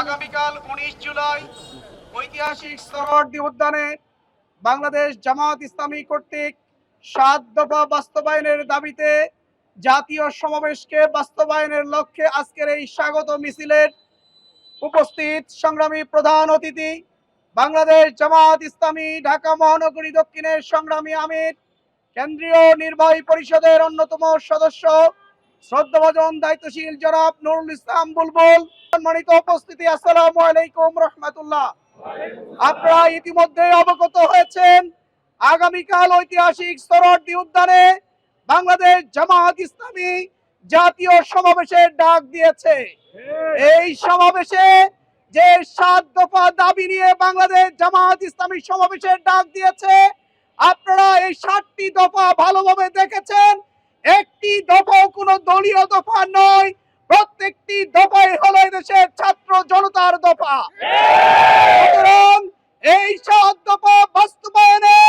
আগামীকাল উনিশ জুলাই ঐতিহাসিক সরোয়ার্দী উদ্যানে বাংলাদেশ জামাত ইসলামী কর্তৃক সাত দফা বাস্তবায়নের দাবিতে জাতীয় সমাবেশকে বাস্তবায়নের লক্ষ্যে আজকের এই স্বাগত মিছিলের উপস্থিত সংগ্রামী প্রধান অতিথি বাংলাদেশ জামাত ইসলামী, ঢাকা মহানগরী দক্ষিণের সংগ্রামী আমির, কেন্দ্রীয় নির্বাহী পরিষদের অন্যতম সদস্য, শ্রদ্ধাভাজন দায়িত্বশীল জনাব নুরুল ইসলাম বুলবুল সম্মানিত উপস্থিতি, আসসালামু আলাইকুম রহমতুল্লাহ। আপনারা ইতিমধ্যে অবগত হয়েছেন, আগামীকাল ঐতিহাসিক সরোয়ার্দী উদ্যানে বাংলাদেশ জামাত ইসলামী জাতীয় সমাবেশের ডাক দিয়েছে। এই সমাবেশে যে সাত দফা দাবি নিয়ে বাংলাদেশ জামাত ইসলামী সমাবেশের ডাক দিয়েছে, আপনারা এই সাতটি দফা ভালোভাবে দেখেছেন। একটি দফাও কোনো দলীয় দফা নয় প্রত্যেকটি দফাই হলো দেশের ছাত্র জনতার দফা। এই সাত দফা বাস্তবায়নে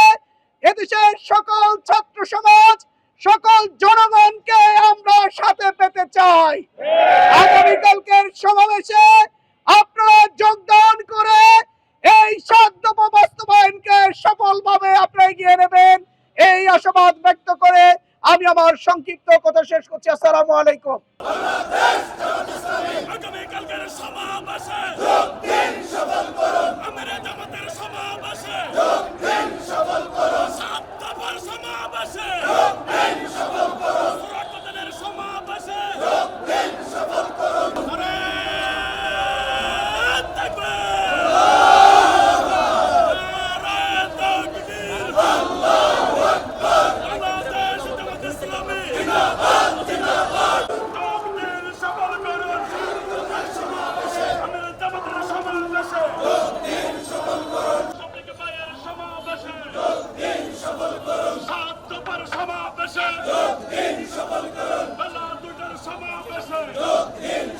এদেশের সকল ছাত্র সমাজ, সকল জনগণকে আমরা সাথে পেতে চাই। আগামীকালকের সমাবেশে আপনারা যোগদান করে এই সাত দফা বাস্তবায়নকে সফলভাবে আপনারা এগিয়ে নেবেন। এই আশাবাদ ব্যক্ত আমি আমার সংক্ষিপ্ত কথা শেষ করছি। আসসালামু আলাইকুম আগামীকালকের সমাবেশে আমরা জামাতের সমাবেশে সাত দফার সমাবেশে সুরাটনের সমাবেশে নারে তাকবীর! নারে তাকবীর! বাংলাদেশ জামাত ইসলামী আমাদের সফল করুন সমাবেশে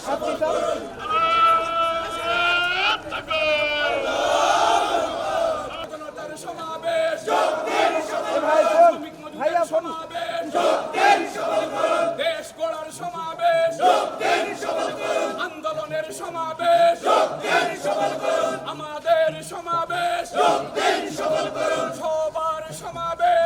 শফিক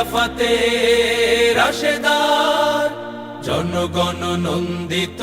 খেলাফতে রাশেদার জনগণ নন্দিত